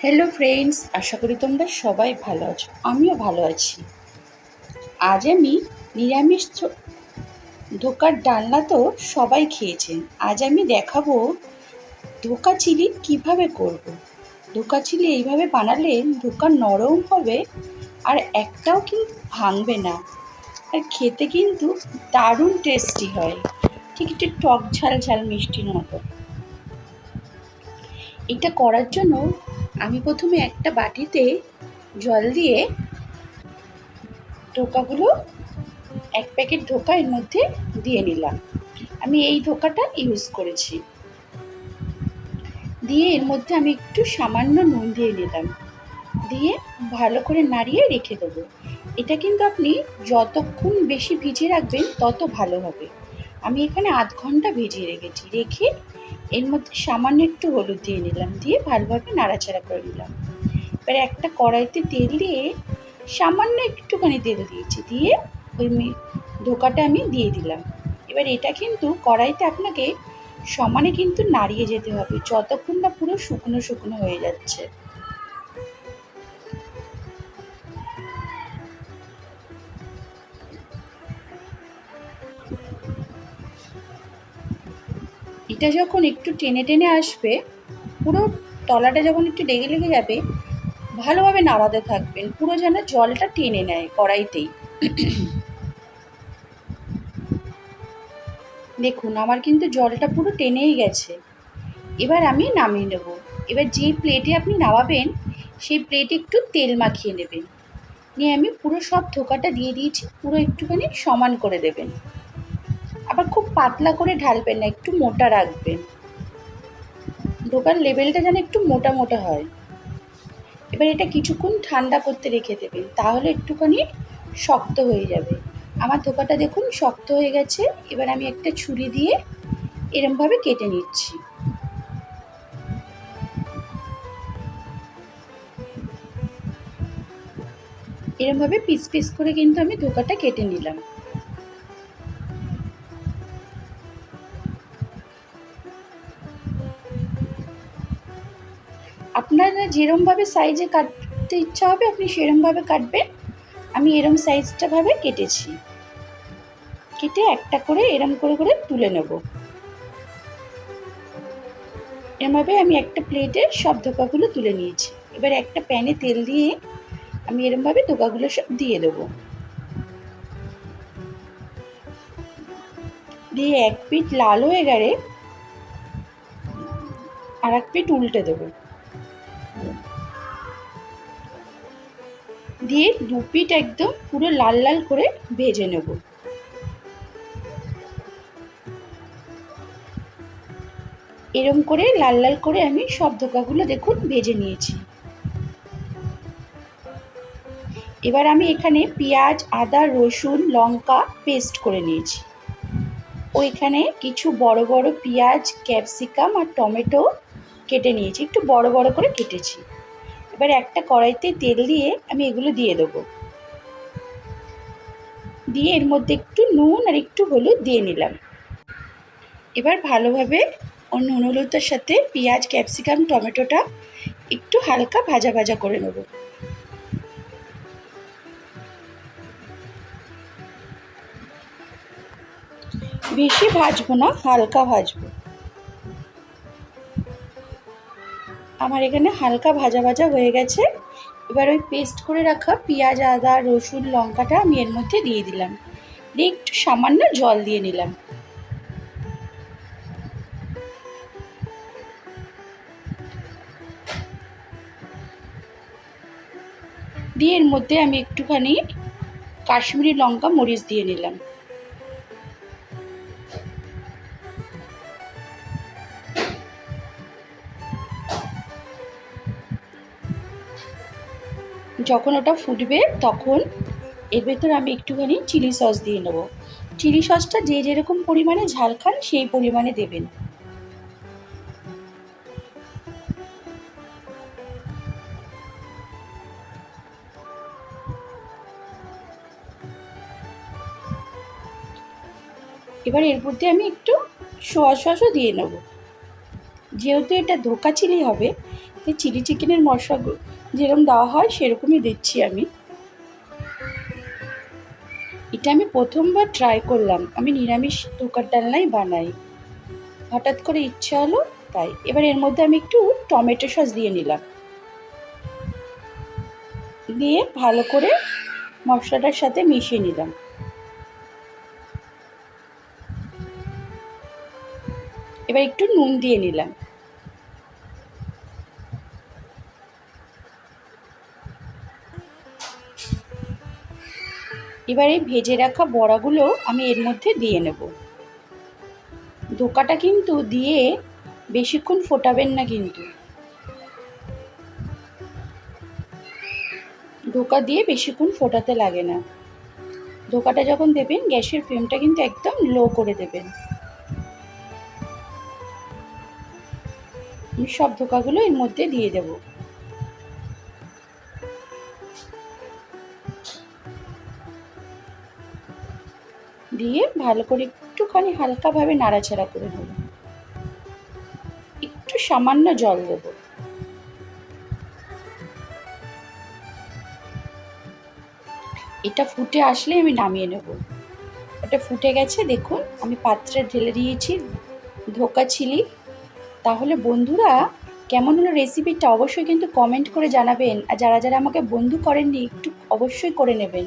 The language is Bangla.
হ্যালো ফ্রেন্ডস আশা করি তোমরা সবাই ভালো আছো। আমিও ভালো আছি। আজ আমি নিরামিষ ধোকার ডালনা তো সবাই খেয়েছেন। আজ আমি দেখাবো ধোকা চিলি কীভাবে করব। ধোকা চিলি এইভাবে বানালে ধোকা নরম হবে আর একটাও কিন্তু ভাঙবে না। আর খেতে কিন্তু দারুণ টেস্টি হয়। ঠিক একটু টক ঝাল ঝাল মিষ্টির মতো। এটা করার জন্য আমি প্রথমে একটা বাটিতে জল দিয়ে ঢোকাগুলো এক প্যাকেট ধোকা এর মধ্যে দিয়ে নিলাম। আমি এই ধোকাটা ইউজ করেছি। দিয়ে এর মধ্যে আমি একটু সামান্য নুন দিয়ে নিলাম। দিয়ে ভালো করে নাড়িয়ে রেখে দেবো। এটা কিন্তু আপনি যতক্ষণ বেশি ভিজিয়ে রাখবেন তত ভালো হবে। আমি এখানে আধ ঘণ্টা ভিজিয়ে রেখেছি। রেখে এর মধ্যে সামান্য একটু হলুদ দিয়ে নিলাম, দিয়ে ভালোভাবে নাড়াচাড়া করে নিলাম। এবার একটা কড়াইতে তেল দিয়ে সামান্য একটুখানি তেল দিয়েছি, দিয়ে ওই ধোকাটা আমি দিয়ে দিলাম। এবার এটা কিন্তু কড়াইতে আপনাকে সমানে কিন্তু নাড়িয়ে যেতে হবে, যতক্ষণ না পুরো শুকনো শুকনো হয়ে যাচ্ছে। এটা যখন একটু টেনে টেনে আসবে, পুরো তলাটা যখন একটু লেগে লেগে যাবে, ভালোভাবে নাড়াতে থাকবেন। পুরো যেন জলটা টেনে নেয় কড়াইতেই। দেখুন, আমার কিন্তু জলটা পুরো টেনেই গেছে। এবার আমি নামিয়ে নেব। এবার যেই প্লেটে আপনি নামাবেন, সেই প্লেটে একটু তেল মাখিয়ে নেবেন। নিয়ে আমি পুরো সব ধোকাটা দিয়ে দিয়েছি, পুরো একটুখানি সমান করে দেবেন। আবার খুব পাতলা করে ঢালবেন না, একটু মোটা রাখবেন। ধোকার লেভেলটা যেন একটু মোটা মোটা হয়। এবার এটা কিছুক্ষণ ঠান্ডা করতে রেখে দেবেন, তাহলে একটুখানি শক্ত হয়ে যাবে। আমার ধোকাটা দেখুন শক্ত হয়ে গেছে, এবার আমি একটা ছুরি দিয়ে এরমভাবে কেটে নিচ্ছি। এরমভাবে পিস পিস করে কিন্তু আমি ধোকাটা কেটে নিলাম। আপনার যেরমভাবে সাইজে কাটতে ইচ্ছা হবে, আপনি সেরমভাবে কাটবেন। আমি এরম সাইজটাভাবে কেটেছি। কেটে একটা করে এরম করে করে তুলে নেব। এরমভাবে আমি একটা প্লেটে সব ধোকাগুলো তুলে নিয়েছি। এবার একটা প্যানে তেল দিয়ে আমি এরমভাবে ধোকাগুলো সব দিয়ে দেবো। দিয়ে এক পিঠ লাল হয়ে গেলে আর এক পিঠ উল্টে দেবো। দিয়ে দু একদম পুরো লাল লাল করে ভেজে নেব। এরম করে লাল লাল করে আমি সব ধোকাগুলো দেখুন ভেজে নিয়েছি। এবার আমি এখানে পেঁয়াজ, আদা, রসুন, লঙ্কা পেস্ট করে নিয়েছি। ওইখানে কিছু বড় বড় পেঁয়াজ, ক্যাপসিকাম আর টমেটো কেটে নিয়েছি। একটু বড় বড় করে কেটেছি। এবার একটা কড়াইতে তেল দিয়ে আমি এগুলো দিয়ে দেবো। দিয়ে এর মধ্যে একটু নুন আর একটু হলুদ দিয়ে নিলাম। এবার ভালোভাবে ও নুন হলুদের সাথে পেঁয়াজ, ক্যাপসিকাম, টমেটোটা একটু হালকা ভাজা ভাজা করে নেব। বেশি ভাজবো না, হালকা ভাজবো। আমার এখানে হালকা ভাজা ভাজা হয়ে গেছে। এবার ওই পেস্ট করে রাখা পেঁয়াজ, আদা, রসুন, লঙ্কাটা আমি এর মধ্যে দিয়ে দিলাম। দিয়ে একটু সামান্য জল দিয়ে নিলাম। দিয়ে এর মধ্যে আমি একটুখানি কাশ্মীরি লঙ্কা মরিচ দিয়ে নিলাম। যখন ওটা ফুটবে, তখন এর ভেতর আমি একটুখানি চিলি সস দিয়ে নেব। চিলি সসটা যে যেরকম পরিমাণে ঝাল খান, সেই পরিমাণে দেবেন। এবার এর মধ্যে আমি একটু সোয়া সসও দিয়ে নেব। যেহেতু এটা ধোকা চিলি হবে এই চিলি চিকেনের মশলা যেরকম দেওয়া হয় সেরকমই দিচ্ছি আমি। এটা আমি প্রথমবার ট্রাই করলাম। আমি নিরামিষ ধোকার ডালনাই বানাই। হঠাৎ করে ইচ্ছা হলো, তাই। এবার এর মধ্যে আমি একটু টমেটো সস দিয়ে নিলাম। দিয়ে ভালো করে মশলাটার সাথে মিশিয়ে নিলাম। এবার একটু নুন দিয়ে নিলাম। এবার ভেজে রাখা বড়াগুলো আমি এর মধ্যে দিয়ে নেব। ধোকাটা কিন্তু দিয়ে বেশিক্ষণ ফোটাবেন না কিন্তু। ধোকা দিয়ে বেশিক্ষণ ফোটাতে লাগে না। ধোকাটা যখন দেবেন, গ্যাসের ফ্লেমটা কিন্তু একদম লো করে দেবেন। সব ধোকাগুলো এর মধ্যে দিয়ে দেব। দিয়ে ভালো করে একটুখানি হালকাভাবে নাড়াচাড়া করে নেব। একটু সামান্য জল দেবো। এটা ফুটে আসলে আমি নামিয়ে নেব। এটা ফুটে গেছে, দেখুন, আমি পাত্রে ঢেলে দিয়েছি ধোকা চিলি। তাহলে বন্ধুরা, কেমন হলো রেসিপিটা অবশ্যই কিন্তু কমেন্ট করে জানাবেন। আর যারা যারা আমাকে বন্ধু করেননি, একটু অবশ্যই করে নেবেন।